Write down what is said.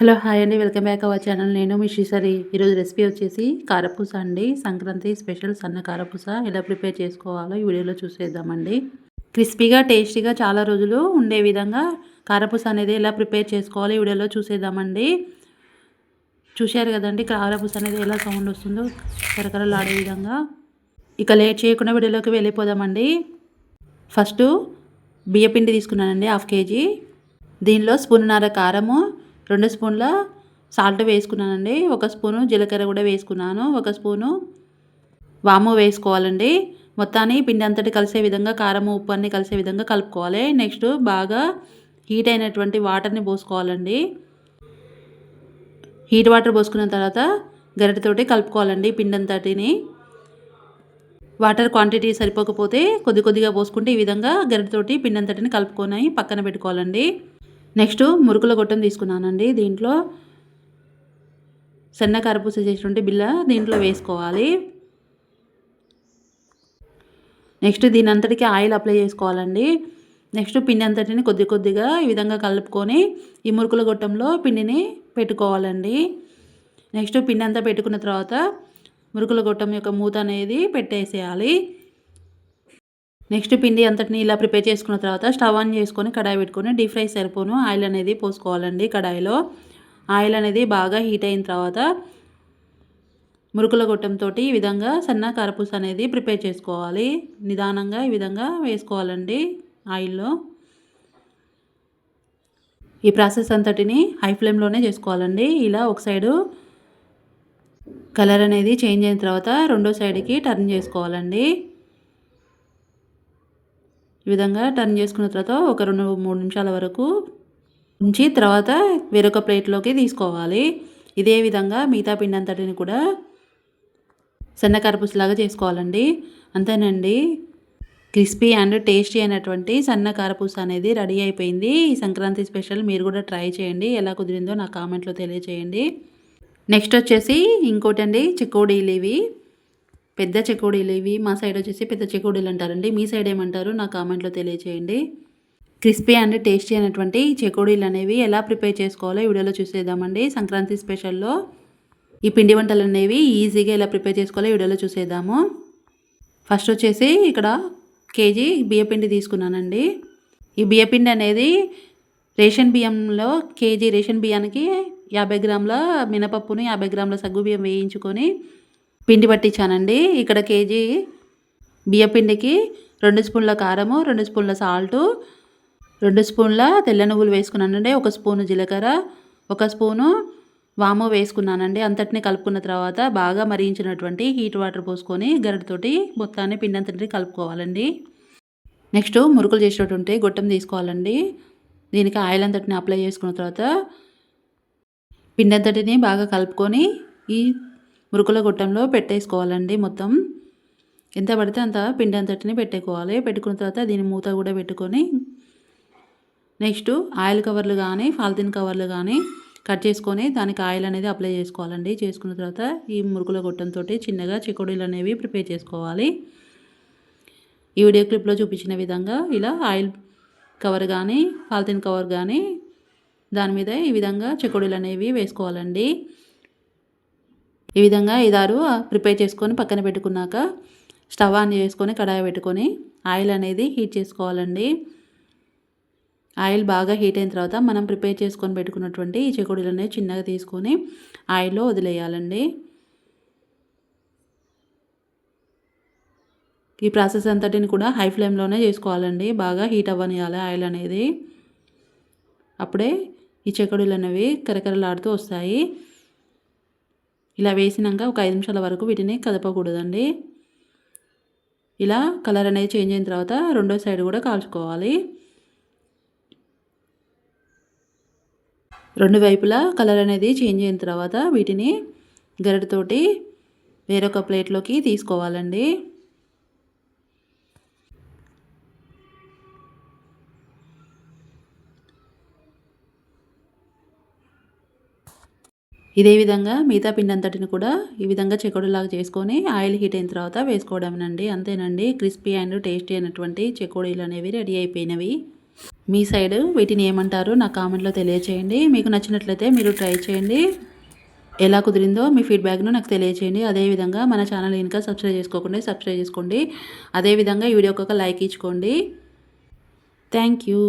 Hello hi అండి. Welcome back our channel. నేను మీ శ్రీసరి. ఈరోజు రెసిపీ వచ్చేసి కారపూస అండి. సంక్రాంతి స్పెషల్ సన్న కారపూస. ఎలా ప్రిపేర్ చేసుకోవాలో ఈ వీడియోలో చూసేద్దామండి. క్రిస్పీగా టేస్టీగా చాలా రోజులు ఉండే విధంగా కారపూస అనేది ఎలా ప్రిపేర్ చేసుకోవాలో ఈ వీడియోలో చూసేద్దామండి. చూశారు కదండి కారపూస అనేది ఎలా సౌండ్ వస్తుందో. కరకరలాడే విధంగా. ఇక లేట్ చేయకుండా వీడియోలోకి వెళ్ళిపోదామండి. ఫస్ట్ బియ్యపిండి తీసుకున్నానండి హాఫ్ కేజీ. దీనిలో స్పూన్నర కారము రెండు స్పూన్ల సాల్ట్ వేసుకున్నానండి. ఒక స్పూను జీలకర్ర కూడా వేసుకున్నాను. ఒక స్పూను వాము వేసుకోవాలండి. మొత్తాన్ని పిండి అంతటి కలిసే విధంగా కారం ఉప్పు అన్నీ కలిసే విధంగా కలుపుకోవాలి. నెక్స్ట్ బాగా హీట్ అయినటువంటి వాటర్ని పోసుకోవాలండి. హీట్ వాటర్ పోసుకున్న తర్వాత గరిటెతోటి కలుపుకోవాలండి పిండి అంతటిని. వాటర్ క్వాంటిటీ సరిపోకపోతే కొద్ది కొద్దిగా పోసుకుంటే ఈ విధంగా గరిటెతోటి పిండి అంతటిని కలుపుకొని పక్కన పెట్టుకోవాలండి. నెక్స్ట్ మురుకుల గొట్టం తీసుకున్నానండి. దీంట్లో సన్న కరపూస చేసినటువంటి బిల్ల దీంట్లో వేసుకోవాలి. నెక్స్ట్ దీని అంతటికి ఆయిల్ అప్లై చేసుకోవాలండి. నెక్స్ట్ పిండి అంతటిని కొద్ది కొద్దిగా ఈ విధంగా కలుపుకొని ఈ మురుకుల గొట్టంలో పిండిని పెట్టుకోవాలండి. నెక్స్ట్ పిండి అంతా పెట్టుకున్న తర్వాత మురుకుల గొట్టం యొక్క మూత అనేది పెట్టేసేయాలి. నెక్స్ట్ పిండి అంతటిని ఇలా ప్రిపేర్ చేసుకున్న తర్వాత స్టవ్ ఆన్ చేసుకొని కడాయి పెట్టుకొని డీప్ ఫ్రై సరిపోను. ఆయిల్ అనేది పోసుకోవాలండి కడాయిలో. ఆయిల్ అనేది బాగా హీట్ అయిన తర్వాత మురుకుల గొట్టంతో ఈ విధంగా సన్న కారపూస అనేది ప్రిపేర్ చేసుకోవాలి. నిదానంగా ఈ విధంగా వేసుకోవాలండి ఆయిల్లో. ఈ ప్రాసెస్ అంతటిని హై ఫ్లేమ్లోనే చేసుకోవాలండి. ఇలా ఒక సైడు కలర్ అనేది చేంజ్ అయిన తర్వాత రెండో సైడ్కి టర్న్ చేసుకోవాలండి. విధంగా టర్న్ చేసుకున్న తర్వాత ఒక రెండు మూడు నిమిషాల వరకు ఉంచి తర్వాత వేరొక ప్లేట్లోకి తీసుకోవాలి. ఇదే విధంగా మిగతా పిండి అంతటిని కూడా సన్న కారపూసలాగా చేసుకోవాలండి. అంతేనండి. క్రిస్పీ అండ్ టేస్టీ అయినటువంటి సన్న కారపూస అనేది రెడీ అయిపోయింది. ఈ సంక్రాంతి స్పెషల్ మీరు కూడా ట్రై చేయండి. ఎలా కుదిరిందో నా కామెంట్లో తెలియచేయండి. నెక్స్ట్ వచ్చేసి ఇంకోటి అండి చిక్కోడీలు ఇవి. పెద్ద చెకోడీలు ఇవి మా సైడ్ వచ్చేసి పెద్ద చెకోడీలు అంటారండి. మీ సైడ్ ఏమంటారు? నా కామెంట్లో తెలియచేయండి. క్రిస్పీ అండ్ టేస్టీ అయినటువంటి చెకోడీలు అనేవి ఎలా ప్రిపేర్ చేసుకోవాలో ఈ వీడియోలో చూసేద్దామండి. సంక్రాంతి స్పెషల్లో ఈ పిండి వంటలు అనేవి ఈజీగా ఎలా ప్రిపేర్ చేసుకోవాలో ఈ వీడియోలో చూసేద్దాము. ఫస్ట్ వచ్చేసి ఇక్కడ కేజీ బియ్యపిండి తీసుకున్నానండి. ఈ బియ్యపిండి అనేది రేషన్ బియ్యంలో కేజీ రేషన్ బియ్యానికి యాభై గ్రాముల మినపప్పుని యాభై గ్రాముల సగ్గు బియ్యం వేయించుకొని పిండి పట్టించానండి. ఇక్కడ కేజీ బియ్యపిండికి రెండు స్పూన్ల కారము రెండు స్పూన్ల సాల్టు రెండు స్పూన్ల తెల్ల నువ్వులు వేసుకున్నానండి. ఒక స్పూను జీలకర్ర ఒక స్పూను వాము వేసుకున్నానండి. అంతటిని కలుపుకున్న తర్వాత బాగా మరిగించినటువంటి హీట్ వాటర్ పోసుకొని గరిటతోటి మొత్తాన్ని పిండి అంతటిని కలుపుకోవాలండి. నెక్స్ట్ మురుకులు చేసేటువంటి గొట్టం తీసుకోవాలండి. దీనికి ఆయిల్ అంతటిని అప్లై చేసుకున్న తర్వాత పిండి అంతటిని బాగా కలుపుకొని ఈ మురుకుల గుట్టంలో పెట్టేసుకోవాలండి మొత్తం. ఎంత పడితే అంత పిండి అంతటిని పెట్టుకోవాలి. పెట్టుకున్న తర్వాత దీని మూత కూడా పెట్టుకొని నెక్స్ట్ ఆయిల్ కవర్లు కానీ ఫాల్తిన్ కవర్లు కానీ కట్ చేసుకొని దానికి ఆయిల్ అనేది అప్లై చేసుకోవాలండి. చేసుకున్న తర్వాత ఈ మురుకుల గొట్టంతో చిన్నగా చికోడీలు అనేవి ప్రిపేర్ చేసుకోవాలి. ఈ వీడియో క్లిప్లో చూపించిన విధంగా ఇలా ఆయిల్ కవర్ కానీ ఫాల్తిన్ కవర్ కానీ దాని మీద ఈ విధంగా చికోడీలు అనేవి వేసుకోవాలండి. ఈ విధంగా ఇదారు ప్రిపేర్ చేసుకొని పక్కన పెట్టుకున్నాక స్టవ్ ఆన్ చేసుకొని కడాయి పెట్టుకొని ఆయిల్ అనేది హీట్ చేసుకోవాలండి. ఆయిల్ బాగా హీట్ అయిన తర్వాత మనం ప్రిపేర్ చేసుకొని పెట్టుకున్నటువంటి ఈ చెకోడీలు అనేవి చిన్నగా తీసుకొని ఆయిల్లో వదిలేయాలండి. ఈ ప్రాసెస్ అంతటిని కూడా హై ఫ్లేమ్లోనే చేసుకోవాలండి. బాగా హీట్ అవ్వనియాలి ఆయిల్ అనేది. అప్పుడే ఈ చెకోడీలు అనేవి కరకరలాడుతూ వస్తాయి. ఇలా వేసినాక ఒక ఐదు నిమిషాల వరకు వీటిని కదపకూడదండి. ఇలా కలర్ అనేది చేంజ్ అయిన తర్వాత రెండో సైడ్ కూడా కాల్చుకోవాలి. రెండు వైపులా కలర్ అనేది చేంజ్ అయిన తర్వాత వీటిని గరిటతోటి వేరొక ప్లేట్లోకి తీసుకోవాలండి. ఇదే విధంగా మిగతా పిండి అంతటిని కూడా ఈ విధంగా చెకోడీలాగా చేసుకొని ఆయిల్ హీట్ అయిన తర్వాత వేసుకోవడమేనండి. అంతేనండి. క్రిస్పీ అండ్ టేస్టీ అయినటువంటి చెకోడీలు అనేవి రెడీ అయిపోయినవి. మీ సైడ్ వీటిని ఏమంటారు నా కామెంట్లో తెలియచేయండి. మీకు నచ్చినట్లయితే మీరు ట్రై చేయండి. ఎలా కుదిరిందో మీ ఫీడ్బ్యాక్ను నాకు తెలియచేయండి. అదేవిధంగా మన ఛానల్ ఇంకా సబ్స్క్రైబ్ చేసుకోకుండా సబ్స్క్రైబ్ చేసుకోండి. అదేవిధంగా ఈ వీడియోకి ఒక లైక్ ఇచ్చుకోండి. Thank you.